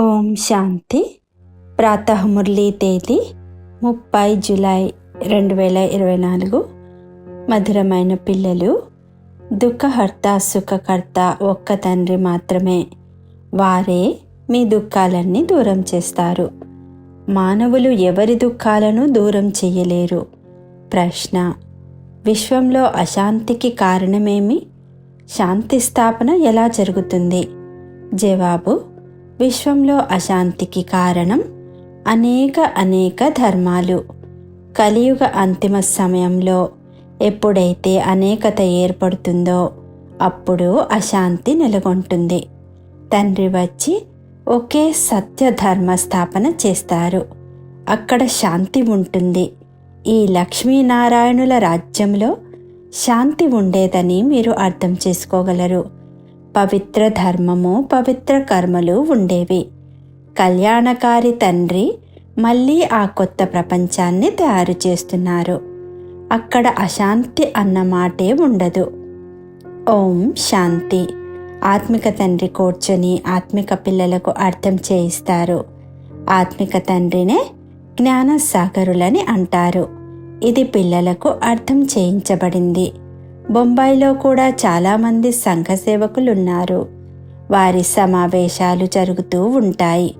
ఓం శాంతి. ప్రాతఃమురళీ తేదీ ముప్పై జులై రెండు వేల ఇరవై నాలుగు. మధురమైన పిల్లలు దుఃఖహర్త సుఖకర్త ఒక్క తండ్రి మాత్రమే. వారే మీ దుఃఖాలన్నీ దూరం చేస్తారు. మానవులు ఎవరి దుఃఖాలను దూరం చేయలేరు? ప్రశ్న. విశ్వంలో అశాంతికి కారణమేమి? శాంతి స్థాపన ఎలా జరుగుతుంది? జవాబు విశ్వంలో అశాంతికి కారణం అనేక అనేక ధర్మాలు. కలియుగ అంతిమ సమయంలో ఎప్పుడైతే అనేకత ఏర్పడుతుందో అప్పుడు అశాంతి నెలకొంటుంది. తండ్రి వచ్చి ఒకే సత్య ధర్మ స్థాపన చేస్తారు. అక్కడ శాంతి ఉంటుంది. ఈ లక్ష్మీనారాయణుల రాజ్యంలో శాంతి ఉండేదని మీరు అర్థం చేసుకోగలరు. పవిత్ర ధర్మము పవిత్ర కర్మలు ఉండేవి. కళ్యాణకారి తండ్రి మళ్ళీ ఆ కొత్త ప్రపంచాన్ని తయారు చేస్తున్నారు. అక్కడ అశాంతి అన్న మాటే ఉండదు. ఓం శాంతి. ఆత్మిక తండ్రి కూర్చొని ఆత్మిక పిల్లలకు అర్థం చేయిస్తారు. ఆత్మిక తండ్రినే జ్ఞాన సాగరులని అంటారు. ఇది పిల్లలకు అర్థం చేయించబడింది. బొంబాయిలో కూడా చాలామంది సంఘ ఉన్నారు వారి సమావేశాలు జరుగుతూ ఉంటాయి.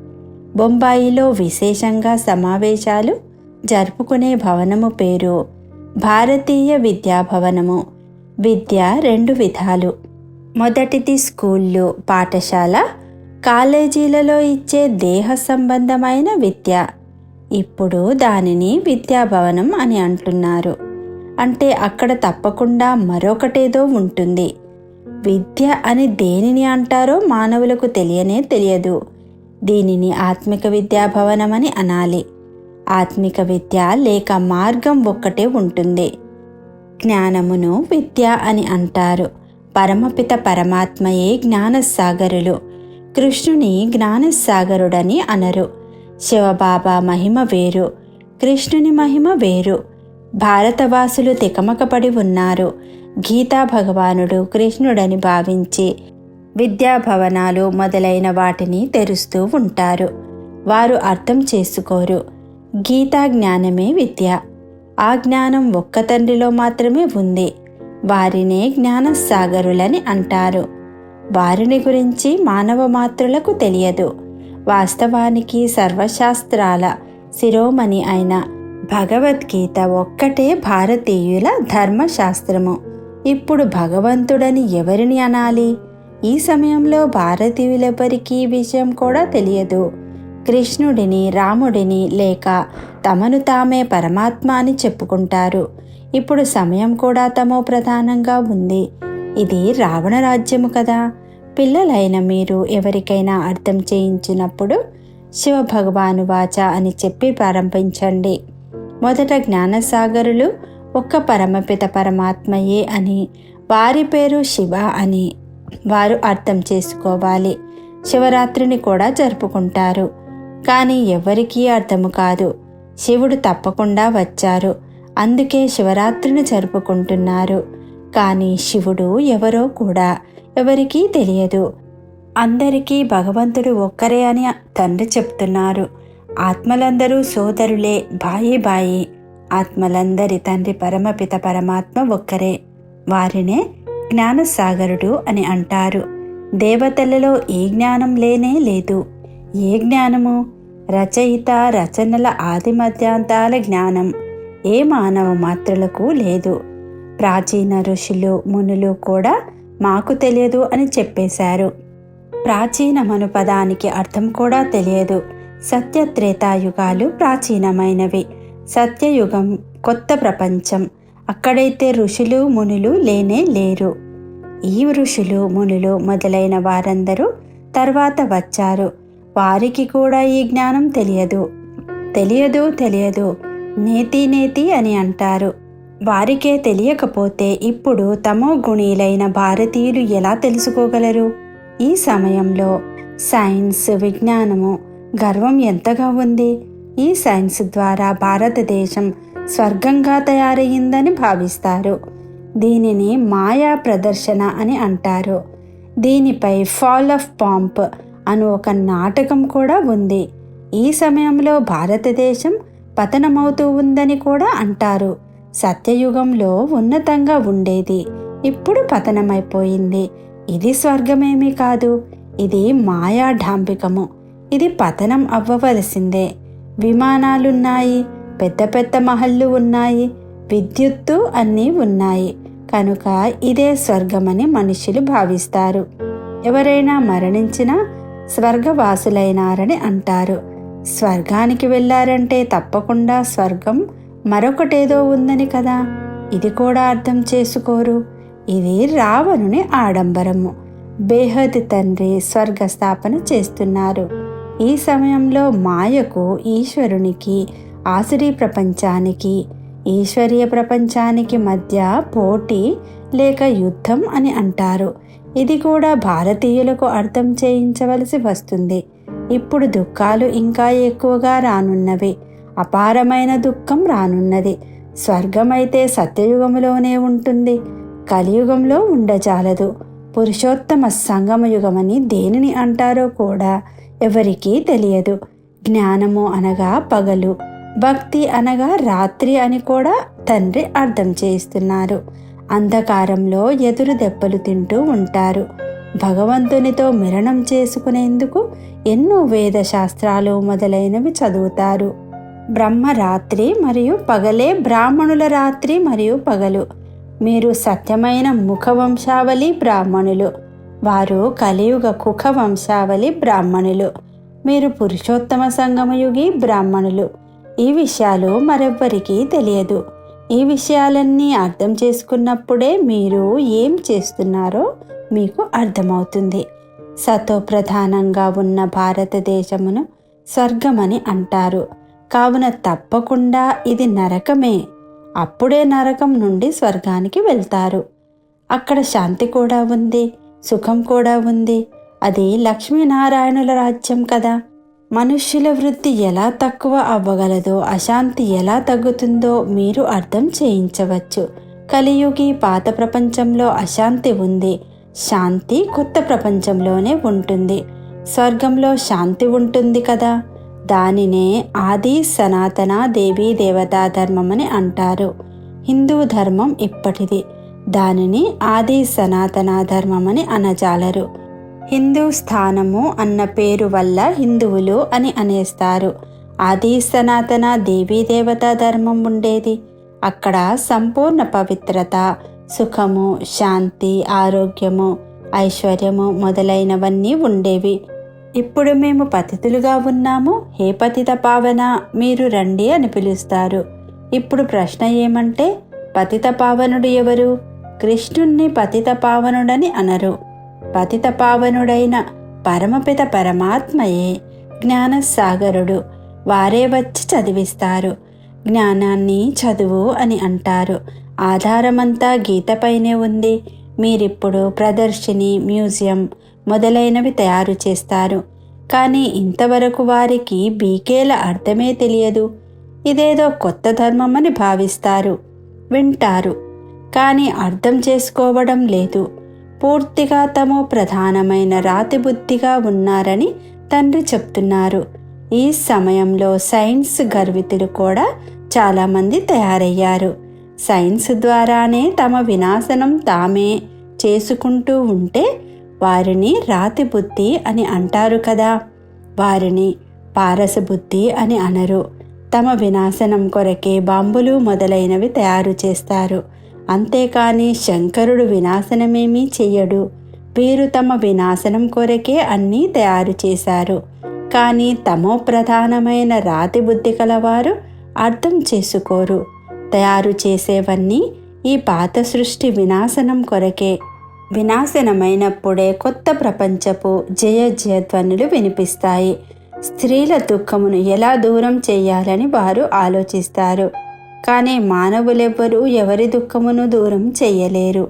బొంబాయిలో విశేషంగా సమావేశాలు జరుపుకునే భవనము పేరు భారతీయ విద్యాభవనము. విద్య రెండు విధాలు. మొదటిది స్కూళ్ళు పాఠశాల. కాలేజీలలో ఇచ్చే దేహ సంబంధమైన విద్య. ఇప్పుడు దానిని విద్యాభవనం అని అంటున్నారు. అంటే అక్కడ తప్పకుండా మరొకటేదో ఉంటుంది. విద్య అని దేనిని అంటారో మానవులకు తెలియనే తెలియదు. దీనిని ఆత్మిక విద్యాభవనమని అనాలి. ఆత్మిక విద్య లేక మార్గం ఒక్కటే ఉంటుంది. జ్ఞానమును విద్య అని అంటారు. పరమపిత పరమాత్మయే జ్ఞానసాగరులు. కృష్ణుని జ్ఞానసాగరుడని అనరు. శివబాబా మహిమ వేరు. కృష్ణుని మహిమ వేరు. భారతవాసులు తికమకపడి ఉన్నారు. గీతా భగవానుడు కృష్ణుడని భావించి విద్యాభవనాలు మొదలైన వాటిని తెరుస్తూ ఉంటారు. వారు అర్థం చేసుకోరు. గీతా జ్ఞానమే విద్య. ఆ జ్ఞానం ఒక్క తండ్రిలో మాత్రమే ఉంది. వారినే జ్ఞానసాగరులని అంటారు. వారిని గురించి మానవ మాతృలకు తెలియదు. వాస్తవానికి సర్వశాస్త్రాల శిరోమణి అయిన భగవద్గీత ఒక్కటే భారతీయుల ధర్మశాస్త్రము. ఇప్పుడు భగవంతుడని ఎవరిని అనాలి? ఈ సమయంలో భారతీయులెవరికీ విషయం కూడా తెలియదు. కృష్ణుడిని రాముడిని లేక తమను తామే పరమాత్మ అని చెప్పుకుంటారు. ఇప్పుడు సమయం కూడా తమో ప్రధానంగా ఉంది. ఇది రావణ రాజ్యము కదా. పిల్లలైన మీరు ఎవరికైనా అర్థం చేయించినప్పుడు శివ భగవాను వాచ అని చెప్పి ప్రారంభించండి. మొదట జ్ఞానసాగరులు ఒక్క పరమపిత పరమాత్మయే అని వారి పేరు శివ అని వారు అర్థం చేసుకోవాలి. శివరాత్రిని కూడా జరుపుకుంటారు. కానీ ఎవరికీ అర్థము కాదు. శివుడు తప్పకుండా వచ్చారు. అందుకే శివరాత్రిని జరుపుకుంటున్నారు. కానీ శివుడు ఎవరో కూడా ఎవరికీ తెలియదు. అందరికీ భగవంతుడు ఒక్కరే అని తండ్రి చెప్తున్నారు. ఆత్మలందరూ సోదరులే బాయి బాయి. ఆత్మలందరి తండ్రి పరమపిత పరమాత్మ ఒక్కరే. వారినే జ్ఞానసాగరుడు అని అంటారు. దేవతలలో ఏ జ్ఞానం లేనే లేదు. ఏ జ్ఞానము? రచయిత రచనల ఆది మధ్యాంతాల జ్ఞానం. ఏ మానవ మాత్రులకు లేదు. ప్రాచీన ఋషులు మునులు కూడా మాకు తెలియదు అని చెప్పేశారు. ప్రాచీనమను పదానికి అర్థం కూడా తెలియదు. సత్యత్రేతాయుగాలు ప్రాచీనమైనవి. సత్యయుగం కొత్త ప్రపంచం. అక్కడైతే ఋషులు మునులు లేనే లేరు. ఈ ఋషులు మునులు మొదలైన వారందరూ తర్వాత వచ్చారు. వారికి కూడా ఈ జ్ఞానం తెలియదు. తెలియదు తెలియదు. నేతి నేతి అని అంటారు. వారికే తెలియకపోతే ఇప్పుడు తమో గుణీలైన భారతీయులు ఎలా తెలుసుకోగలరు? ఈ సమయంలో సైన్స్ విజ్ఞానము గర్వం ఎంతగా ఉంది? ఈ సైన్స్ ద్వారా భారతదేశం స్వర్గంగా తయారయ్యిందని భావిస్తారు. దీనిని మాయా ప్రదర్శన అని అంటారు. దీనిపై ఫాల్ ఆఫ్ పాంప్ అను ఒక నాటకం కూడా ఉంది. ఈ సమయంలో భారతదేశం పతనమవుతూ ఉందని కూడా అంటారు. సత్యయుగంలో ఉన్నతంగా ఉండేది. ఇప్పుడు పతనమైపోయింది. ఇది స్వర్గమేమీ కాదు. ఇది మాయా ఢాంబికము. ఇది పతనం అవ్వవలసిందే. విమానాలున్నాయి పెద్ద పెద్ద మహళ్ళు ఉన్నాయి విద్యుత్తు అన్నీ ఉన్నాయి. కనుక ఇదే స్వర్గమని మనుషులు భావిస్తారు. ఎవరైనా మరణించినా స్వర్గవాసులైనారని అంటారు. స్వర్గానికి వెళ్ళారంటే తప్పకుండా స్వర్గం మరొకటేదో ఉందని కదా. ఇది కూడా అర్థం చేసుకోరు. ఇది రావణుని ఆడంబరము. బేహద్ తండ్రి స్వర్గస్థాపన చేస్తున్నారు. ఈ సమయంలో మాయకు ఈశ్వరునికి ఆసురీ ప్రపంచానికి ఈశ్వరీయ ప్రపంచానికి మధ్య పోటీ లేక యుద్ధం అని అంటారు. ఇది కూడా భారతీయులకు అర్థం చేయించవలసి వస్తుంది. ఇప్పుడు దుఃఖాలు ఇంకా ఎక్కువగా రానున్నవి. అపారమైన దుఃఖం రానున్నది. స్వర్గమైతే సత్యయుగంలోనే ఉంటుంది. కలియుగంలో ఉండజాలదు. పురుషోత్తమ సంగమయుగమని దేనిని అంటారో కూడా ఎవరికీ తెలియదు. జ్ఞానము అనగా పగలు భక్తి అనగా రాత్రి అని కూడా తండ్రి అర్థం చేయిస్తున్నారు. అంధకారంలో ఎదురు దెబ్బలు తింటూ ఉంటారు. భగవంతునితో మిరణం చేసుకునేందుకు ఎన్నో వేద శాస్త్రాలు మొదలైనవి చదువుతారు. బ్రహ్మ రాత్రి మరియు పగలే బ్రాహ్మణుల రాత్రి మరియు పగలు. మీరు సత్యమైన ముఖవంశావళి బ్రాహ్మణులు. వారు కలియుగ కుఖ వంశావళి బ్రాహ్మణులు. మీరు పురుషోత్తమ సంగమయుగి బ్రాహ్మణులు. ఈ విషయాలు మరెవ్వరికీ తెలియదు. ఈ విషయాలన్నీ అర్థం చేసుకున్నప్పుడే మీరు ఏం చేస్తున్నారో మీకు అర్థమవుతుంది. సతో ప్రధానంగా ఉన్న భారతదేశమును స్వర్గమని అంటారు. కావున తప్పకుండా ఇది నరకమే. అప్పుడే నరకం నుండి స్వర్గానికి వెళ్తారు. అక్కడ శాంతి కూడా ఉంది. సుఖం కూడా ఉంది. అది లక్ష్మీనారాయణుల రాజ్యం కదా. మనుష్యుల వృత్తి ఎలా తక్కువ అవ్వగలదో అశాంతి ఎలా తగ్గుతుందో మీరు అర్థం చేయించవచ్చు. కలియుగి పాత ప్రపంచంలో అశాంతి ఉంది. శాంతి కొత్త ప్రపంచంలోనే ఉంటుంది. స్వర్గంలో శాంతి ఉంటుంది కదా. దానినే ఆది సనాతన దేవీ దేవతా ధర్మమని అంటారు. హిందూ ధర్మం ఇప్పటిది. దానిని ఆది సనాతన ధర్మమని అనజాలరు. హిందూ స్థానము అన్న పేరు వల్ల హిందువులు అని అనేస్తారు. ఆది సనాతన దేవీ దేవతా ధర్మం ఉండేది. అక్కడ సంపూర్ణ పవిత్రత సుఖము శాంతి ఆరోగ్యము ఐశ్వర్యము మొదలైనవన్నీ ఉండేవి. ఇప్పుడు మేము పతితులుగా ఉన్నాము. హే పతిత పావన మీరు రండి అని పిలుస్తారు. ఇప్పుడు ప్రశ్న ఏమంటే పతిత పావనుడు ఎవరు? కృష్ణుణ్ణి పతిత పావనుడని అనరు. పతిత పావనుడైన పరమపిత పరమాత్మయే జ్ఞానసాగరుడు. వారే వచ్చి చదివిస్తారు. జ్ఞానాన్ని చదువు అని అంటారు. ఆధారమంతా గీతపైనే ఉంది. మీరిప్పుడు ప్రదర్శిని మ్యూజియం మొదలైనవి తయారు చేస్తారు. కానీ ఇంతవరకు వారికి బీకేల అర్థమే తెలియదు. ఇదేదో కొత్త ధర్మమని భావిస్తారు. వింటారు. కానీ అర్థం చేసుకోవడం లేదు. పూర్తిగా తమో ప్రధానమైన రాతి బుద్ధిగా ఉన్నారని తండ్రి చెప్తున్నారు. ఈ సమయంలో సైన్స్ గర్వితులు కూడా చాలామంది తయారయ్యారు. సైన్స్ ద్వారానే తమ వినాశనం తామే చేసుకుంటూ ఉంటే వారిని రాతి బుద్ధి అని అంటారు కదా. వారిని పారస బుద్ధి అని అనరు. తమ వినాశనం కొరకే బాంబులు మొదలైనవి తయారు చేస్తారు. అంతేకాని శంకరుడు వినాశనమేమీ చెయ్యడు. వీరు తమ వినాశనం కొరకే అన్నీ తయారు చేశారు. కానీ తమో ప్రధానమైన రాతి బుద్ధి కలవారు అర్థం చేసుకోరు. తయారు చేసేవన్నీ ఈ పాత సృష్టి వినాశనం కొరకే. వినాశనమైనప్పుడే కొత్త ప్రపంచపు జయ జయధ్వనులు వినిపిస్తాయి. స్త్రీల దుఃఖమును ఎలా దూరం చేయాలని వారు ఆలోచిస్తారు. కానీ మానవులెవ్వరూ ఎవరి దుఃఖమును దూరం చేయలేరు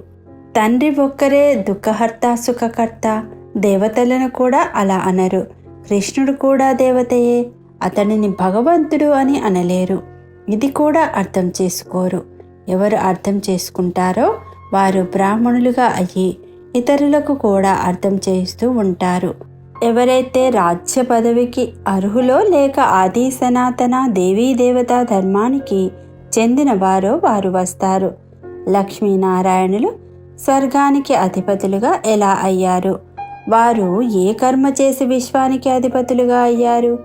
తండ్రి ఒక్కరే దుఃఖహర్త సుఖకర్త దేవతలను కూడా అలా అనరు. కృష్ణుడు కూడా దేవతయే అతనిని భగవంతుడు అని అనలేరు. ఇది కూడా అర్థం చేసుకోరు. ఎవరు అర్థం చేసుకుంటారో వారు బ్రాహ్మణులుగా అయ్యి ఇతరులకు కూడా అర్థం చేస్తూ ఉంటారు. ఎవరైతే రాజ్య పదవికి అర్హులో లేక ఆది సనాతన దేవీ దేవతా ధర్మానికి చెందిన వారో వారు వస్తారు. లక్ష్మీనారాయణులు స్వర్గానికి అధిపతులుగా ఎలా అయ్యారు? వారు ఏ కర్మ చేసి విశ్వానికి అధిపతులుగా అయ్యారు?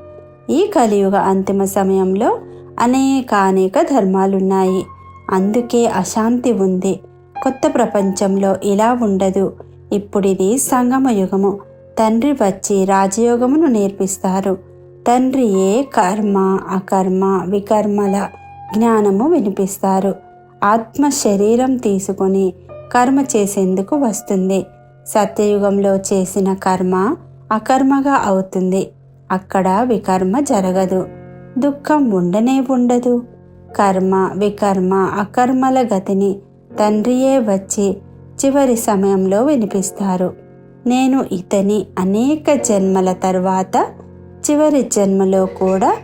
ఈ కలియుగ అంతిమ సమయంలో అనేకానేక ధర్మాలున్నాయి. అందుకే అశాంతి ఉంది. కొత్త ప్రపంచంలో ఇలా ఉండదు. ఇప్పుడిది సంగమ యుగము. తండ్రి వచ్చి రాజయోగమును నేర్పిస్తారు. తండ్రియే కర్మ అకర్మ వికర్మల జ్ఞానము వినిపిస్తారు. ఆత్మ శరీరం తీసుకొని కర్మ చేసేందుకు వస్తుంది. సత్యయుగంలో చేసిన కర్మ అకర్మగా అవుతుంది. అక్కడ వికర్మ జరగదు. దుఃఖం ఉండనే ఉండదు. కర్మ వికర్మ అకర్మల గతిని తండ్రియే వచ్చి చివరి సమయంలో వినిపిస్తారు. నేను ఇతని అనేక జన్మల తర్వాత చివరి జన్మలో కూడా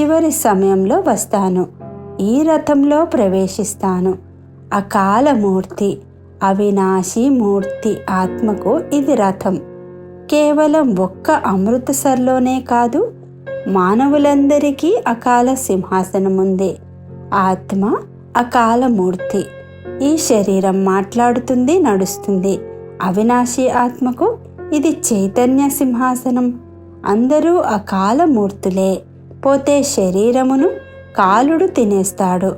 చివరి సమయంలో వస్తాను. ఈ రథంలో ప్రవేశిస్తాను. అకాలమూర్తి అవినాశి మూర్తి ఆత్మకు ఇది రథం. కేవలం ఒక్క అమృతసర్లోనే కాదు మానవులందరికీ అకాల సింహాసనం ఉంది ఆత్మ అకాలమూర్తి. ఈ శరీరం మాట్లాడుతుంది నడుస్తుంది. అవినాశి ఆత్మకు ఇది చైతన్య సింహాసనం. అందరూ అకాలమూర్తులే. పోతే శరీరమును కాలుడు తినేస్తాడు.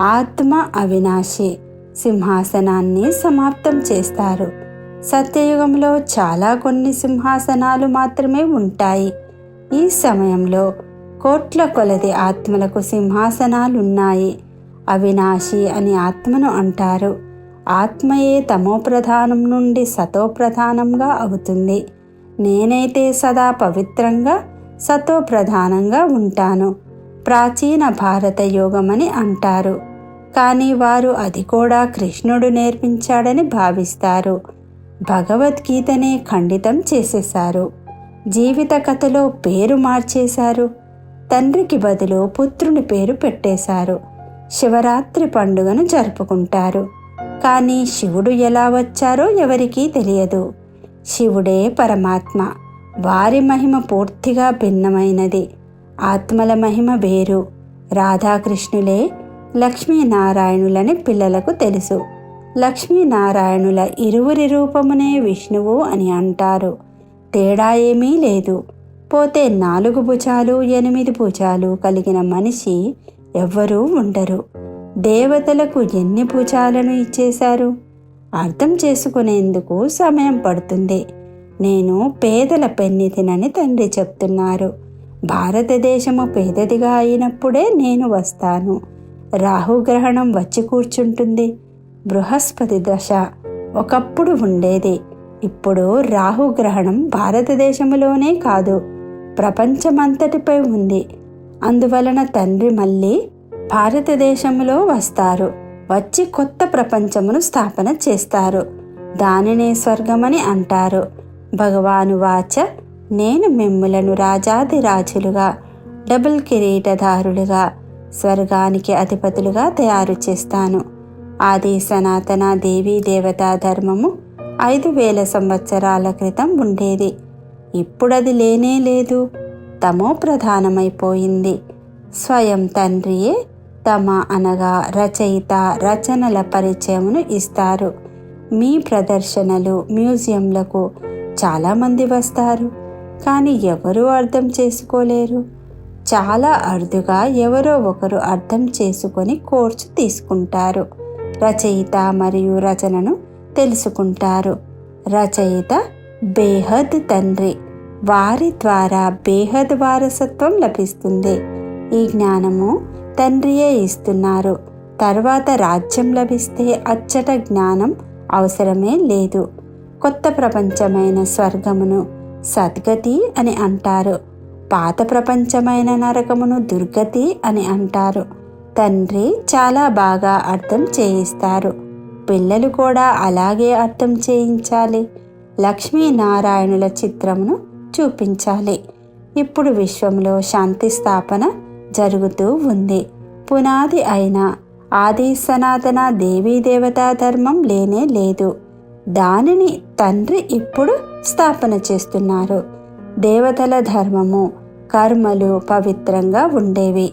ఆత్మ అవినాశి. సింహాసనాన్ని సమాప్తం చేస్తారు. సత్యయుగంలో చాలా కొన్ని సింహాసనాలు మాత్రమే ఉంటాయి. ఈ సమయంలో కోట్ల కొలది ఆత్మలకు సింహాసనాలున్నాయి. అవినాశి అని ఆత్మను అంటారు. ఆత్మయే తమో ప్రధానం నుండి సతో ప్రధానంగా అవుతుంది. నేనైతే సదా పవిత్రంగా సతో ప్రధానంగా ఉంటాను. ప్రాచీన భారత యోగమని అంటారు. కానీ వారు అది కూడా కృష్ణుడు నేర్పించాడని భావిస్తారు. భగవద్గీతనే ఖండితం చేసేశారు. జీవిత కథలో పేరు మార్చేశారు. తండ్రికి బదులు పుత్రుని పేరు పెట్టేశారు. శివరాత్రి పండుగను జరుపుకుంటారు. కానీ శివుడు ఎలా వచ్చారో ఎవరికీ తెలియదు. శివుడే పరమాత్మ. వారి మహిమ పూర్తిగా భిన్నమైనది. ఆత్మల మహిమ వేరు. రాధాకృష్ణులే లక్ష్మీనారాయణులని పిల్లలకు తెలుసు. లక్ష్మీనారాయణుల ఇరువురి రూపమునే విష్ణువు అని అంటారు. తేడా ఏమీ లేదు. పోతే నాలుగు భుజాలు ఎనిమిది భుజాలు కలిగిన మనిషి ఎవ్వరూ ఉండరు. దేవతలకు ఎన్ని భుజాలను ఇచ్చేశారు? అర్థం చేసుకునేందుకు సమయం పడుతుంది. నేను పేదల పెన్నితినని తండ్రి చెప్తున్నారు. భారతదేశము పేదదిగా అయినప్పుడే నేను వస్తాను. రాహుగ్రహణం వచ్చి కూర్చుంటుంది. బృహస్పతి దశ. ఒకప్పుడు ఉండేది. ఇప్పుడు రాహుగ్రహణం భారతదేశంలోనే కాదు ప్రపంచమంతటిపై ఉంది. అందువలన తండ్రి మళ్ళీ భారతదేశంలో వస్తారు. వచ్చి కొత్త ప్రపంచమును స్థాపన చేస్తారు. దానినే స్వర్గమని అంటారు. భగవాను వాచ నేను మిమ్ములను రాజాదిరాజులుగా డబుల్ కిరీటదారులుగా స్వర్గానికి అధిపతులుగా తయారు చేస్తాను. ఆది సనాతన దేవీ దేవతా ధర్మము ఐదు వేల సంవత్సరాల క్రితం ఉండేది. ఇప్పుడది లేనే లేదు. తమో ప్రధానమైపోయింది. స్వయం తండ్రియే తమ అనగా రచయిత రచనల పరిచయమును ఇస్తారు. మీ ప్రదర్శనలు మ్యూజియంలకు చాలామంది వస్తారు. కానీ ఎవరూ అర్థం చేసుకోలేరు. చాలా అరుదుగా ఎవరో ఒకరు అర్థం చేసుకొని కోర్సు తీసుకుంటారు. రచయిత మరియు రచనను తెలుసుకుంటారు. రచయిత బేహద్ తండ్రి. వారి ద్వారా బేహద్ వారసత్వం లభిస్తుంది. ఈ జ్ఞానము తండ్రియే ఇస్తున్నారు. తర్వాత రాజ్యం లభిస్తే అచ్చట జ్ఞానం అవసరమే లేదు. కొత్త ప్రపంచమైన స్వర్గమును సద్గతి అని అంటారు. పాత ప్రపంచమైన నరకమును దుర్గతి అని అంటారు. తండ్రి చాలా బాగా అర్థం చేయిస్తారు. పిల్లలు కూడా అలాగే అర్థం చేయించాలి. లక్ష్మీనారాయణుల చిత్రమును చూపించాలి. ఇప్పుడు విశ్వంలో శాంతి స్థాపన జరుగుతూ ఉంది. పునాది అయిన ఆది సనాతన దేవీ దేవతా ధర్మం లేనే లేదు. దానిని తండ్రి ఇప్పుడు స్థాపన చేస్తున్నారు. దేవతల ధర్మము కర్మలు పవిత్రంగా ఉండేవి.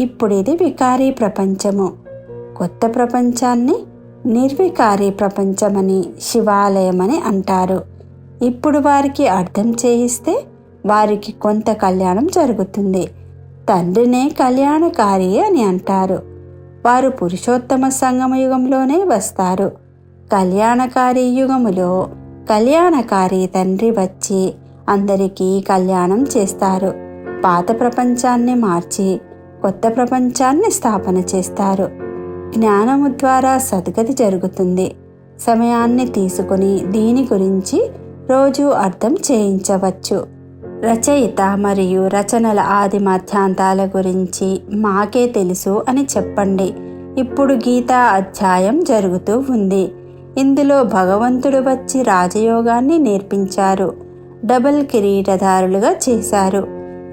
ఇప్పుడు ఇది వికారీ ప్రపంచము. కొత్త ప్రపంచాన్ని నిర్వికారి ప్రపంచమని శివాలయమని అంటారు. ఇప్పుడు వారికి అర్థం చేయిస్తే వారికి కొంత కళ్యాణం జరుగుతుంది. తండ్రినే కళ్యాణకారి అని అంటారు. వారు పురుషోత్తమ సంగమయుగంలోనే వస్తారు. కళ్యాణకారి యుగములో కళ్యాణకారి తండ్రి వచ్చి అందరికీ కళ్యాణం చేస్తారు. పాత ప్రపంచాన్ని మార్చి కొత్త ప్రపంచాన్ని స్థాపన చేస్తారు. జ్ఞానము ద్వారా సద్గతి జరుగుతుంది. సమయాన్ని తీసుకుని దీని గురించి రోజు అర్థం చేయించవచ్చు. రచయిత మరియు రచనల ఆది మధ్యాంతాల గురించి మాకే తెలుసు అని చెప్పండి. ఇప్పుడు గీతా అధ్యాయం జరుగుతూ ఉంది. ఇందులో భగవంతుడు వచ్చి రాజయోగాన్ని నేర్పించారు. డబల్ కిరీటదారులుగా చేశారు.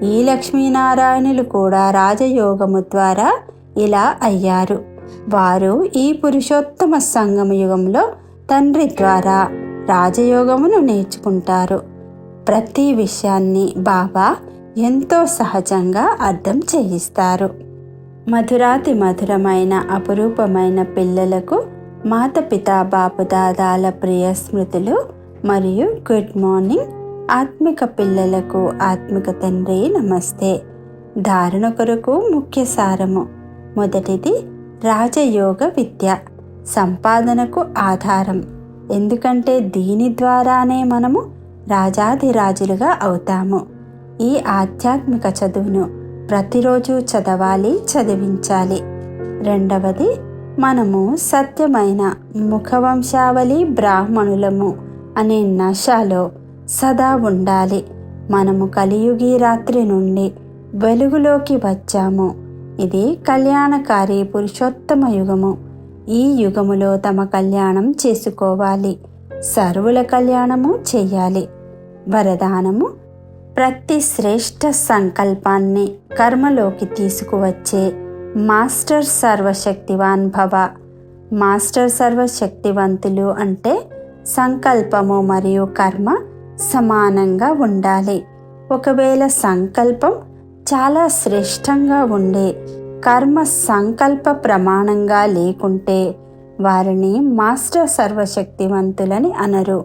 ఈ లక్ష్మీనారాయణులు కూడా రాజయోగము ద్వారా ఇలా అయ్యారు. వారు ఈ పురుషోత్తమ సంగమ యుగంలో తండ్రి ద్వారా రాజయోగమును నేర్చుకుంటారు. ప్రతి విషయాన్ని బాబా ఎంతో సహజంగా అర్థం చేయిస్తారు. మధురాతి మధురమైన అపురూపమైన పిల్లలకు మాతపిత బాపుదాదాల ప్రియ స్మృతులు మరియు గుడ్ మార్నింగ్ ఆత్మిక పిల్లలకు ఆత్మిక తండ్రి నమస్తే. ధారణ కొరకు ముఖ్య సారము. మొదటిది రాజయోగ విద్య. సంపాదనకు ఆధారం. ఎందుకంటే దీని ద్వారానే మనము రాజాధిరాజులుగా అవుతాము. ఈ ఆధ్యాత్మిక చదువును ప్రతిరోజు చదవాలి చదివించాలి. రెండవది మనము సత్యమైన ముఖవంశావళి బ్రాహ్మణులము అనే నశాలో సదా ఉండాలి. మనము కలియుగి రాత్రి నుండి వెలుగులోకి వచ్చాము. ఇది కళ్యాణకారి పురుషోత్తమ యుగము. ఈ యుగములో తమ కళ్యాణం చేసుకోవాలి. సర్వుల కళ్యాణము చెయ్యాలి వరదానము ప్రతి శ్రేష్ఠ సంకల్పాన్ని కర్మలోకి తీసుకువచ్చే మాస్టర్ సర్వశక్తివాన్ భవ. మాస్టర్ సర్వశక్తివంతులు అంటే సంకల్పము మరియు కర్మ సమానంగా ఉండాలి. ఒకవేళ సంకల్పం చాలా శ్రేష్టంగా ఉండే కర్మ సంకల్ప ప్రమాణంగా లేకుంటే వారిని మాస్టర్ సర్వశక్తివంతులని అనరు.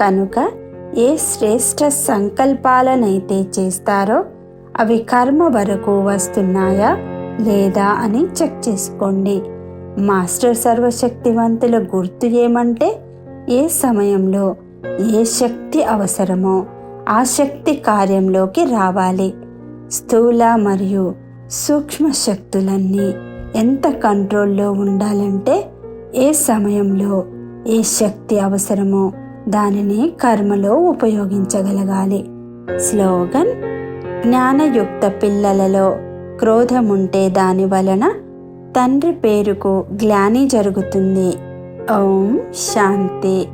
కనుక ఏ శ్రేష్ట సంకల్పాలనైతే చేస్తారో అవి కర్మ వరకు వస్తున్నాయా? లేదా అని చెక్ చేసుకోండి. మాస్టర్ సర్వశక్తివంతుల గుర్తు ఏమంటే ఏ సమయంలో ఏ శక్తి అవసరమో ఆ శక్తి కార్యంలోకి రావాలి. స్థూల మరియు సూక్ష్మ శక్తులన్నీ ఎంత కంట్రోల్లో ఉండాలంటే ఏ సమయంలో ఏ శక్తి అవసరమో దానిని కర్మలో ఉపయోగించగలగాలి. స్లోగన్ జ్ఞానయుక్త పిల్లలలో క్రోధముంటే దాని వలన తండ్రి పేరుకు గ్లాని జరుగుతుంది. ఓం శాంతి.